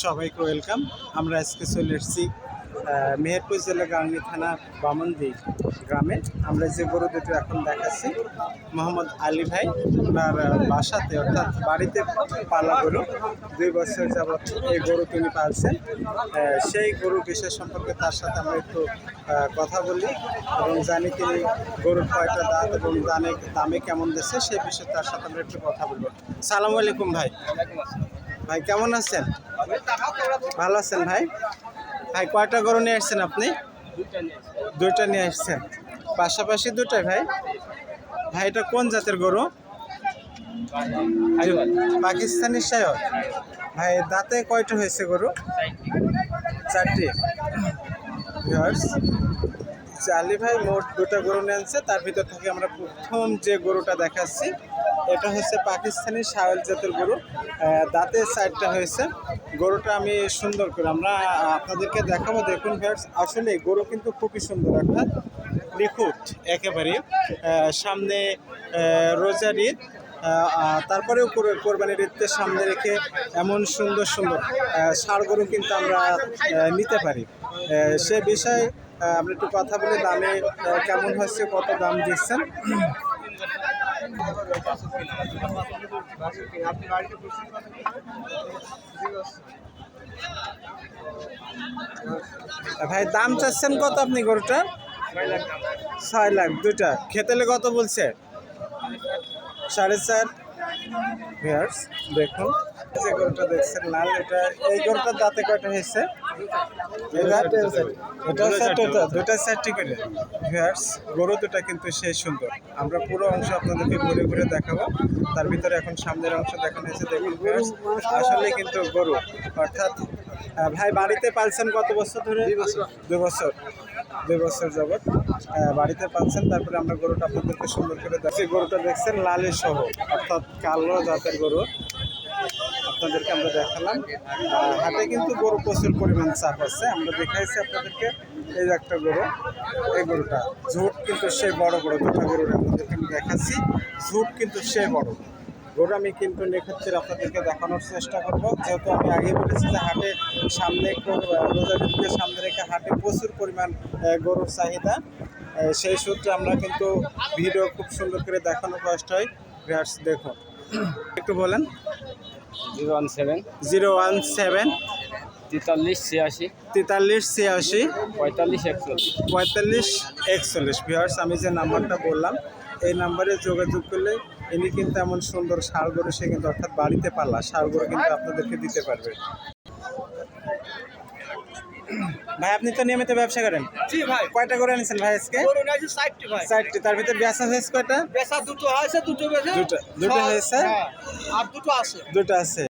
সবাইকে ওয়েলকাম। আমরা আজকে চলে এসেছি মেহেরপুর জেলা গাঙ্গি থানা বামন্দি গ্রামে। আমরা যে গরু দুটো এখন দেখাচ্ছি, মোহাম্মদ আলী ভাই, ওনার বাসাতে, অর্থাৎ বাড়িতে পালা গরু। দুই বছর যাবৎ এই গরু তিনি পালছেন। সেই গরু বিশেষ সম্পর্কে তার সাথে আমরা একটু কথা বলি এবং জানি তিনি গরুর কয়টা দাঁত এবং দানে, দামে কেমন দিচ্ছে সেই বিষয়ে তার সাথে আমরা একটু কথা বলব। সালাম আলাইকুম ভাই। ভাই কেমন আছেন? ভালো আছেন ভাই? ভাই কয়টা গরু নিয়ে আসছেন আপনি? দুইটা নিয়ে আসছেন। পাশাপাশি দুটাই ভাই? ভাই এটা কোন জাতের গরু? পাকিস্তানি শায়র ভাই দাঁতে কয়টা হয়েছে গরু? চারটি। চালি ভাই মোট দুটো গরু নিয়ে আনছে। তার ভিতর থেকে আমরা প্রথম যে গরুটা দেখাচ্ছি এটা হচ্ছে পাকিস্তানি শাওয়াল জাতের গরু। আহ, দাঁতে সাইডটা হয়েছে। গরুটা আমি সুন্দর করে আমরা আপনাদেরকে দেখাবো। দেখুন ভিউয়ার্স আসলে গরু কিন্তু খুবই সুন্দর অর্থাৎ নিখুঁত একেবারে। সামনে রোজার ঈদ তারপরেও কোর- কোরবানির ঈদকে সামনে রেখে এমন সুন্দর সুন্দর ষাঁড় গরু কিন্তু আমরা নিতে পারি। সে বিষয়ে আমরা একটু কথা বলে দামে কেমন হচ্ছে কত দাম দিচ্ছেন? ভাই দাম চাচ্ছেন কত আপনি গরুটা? ছয় লাখ দুইটা। খেতেলে কত বলছে? সাড়ে চার। ভিয়ার্স দেখুন যে গরুটা দেখছেন লাল এটা এই গরুটার দাঁতে কয়টা হয়েছে? এটা এটা দুটা চারটি করে ভিয়ার্স গরু দুটা কিন্তু সেই সুন্দর। আমরা পুরো অংশ আপনাদেরকে ঘুরে ঘুরে দেখাবো। তার ভিতরে এখন সামনের অংশ দেখানো হয়েছে দেখুন আসলে কিন্তু গরু অর্থাৎ ভাই বাড়িতে পালছেন কত বছর ধরে? দুই বছর। দুই বছর যাবৎ বাড়িতে পাচ্ছেন, তারপরে আমরা গরুটা আপনাদেরকে সুন্দর করে দেখছি গরুটা দেখছেন লালের সহ, অর্থাৎ কালো জাতের গরু। আপনাদেরকে আমরা দেখালাম। হাটে কিন্তু গরু প্রচুর পরিমাণ চাপ আছে। আমরা দেখাইছি আপনাদেরকে, এই যে একটা গরু, এই গরুটা। ঝুট কিন্তু সে বড় বড় দুটা গরুর আপনাদেরকে আমি দেখাচ্ছি। ঝুট কিন্তু সে বড়। গরু আমি কিন্তু নেক্ষত্রের আপনাদেরকে দেখানোর চেষ্টা করব। যেহেতু আমি আগে বলেছি যে হাটে সামনে রোজারিকে সামনে রেখে হাটে প্রচুর পরিমাণ গরুর চাহিদা। সেই সূত্রে আমরা কিন্তু ভিডিও খুব সুন্দর করে দেখানোর কষ্ট হয়। ভিউয়ার্স দেখুন একটু বলেন। Zero one seven. Zero one seven. তেতাল্লিশ ছিয়াশি। তেতাল্লিশ ছিয়াশি। পঁয়তাল্লিশ একচল্লিশ। পঁয়তাল্লিশ একচল্লিশ। ভিউয়ার্স আমি যে নাম্বারটা বললাম এই নাম্বারে যোগাযোগ করলে ইনি কিন্তু এমন সুন্দর সার গরু সে কিন্তু অর্থাৎ বাড়িতে পাল্লা সার গরু কিন্তু আপনাদেরকে দিতে পারবে। ভাই আপনি তো নিয়মিত ব্যবসা করেন? জি ভাই। কয়টা করে আনিছেন ভাই আজকে? গরু নাইছে ভাই। তার ভিতরে বেচা হয়েছে কয়টা? বেচা দুটো আছে দুটো বেচে। দুটো- দুটো হয়েছে? হ্যাঁ, আর দুটো আছে। দুটো আছে।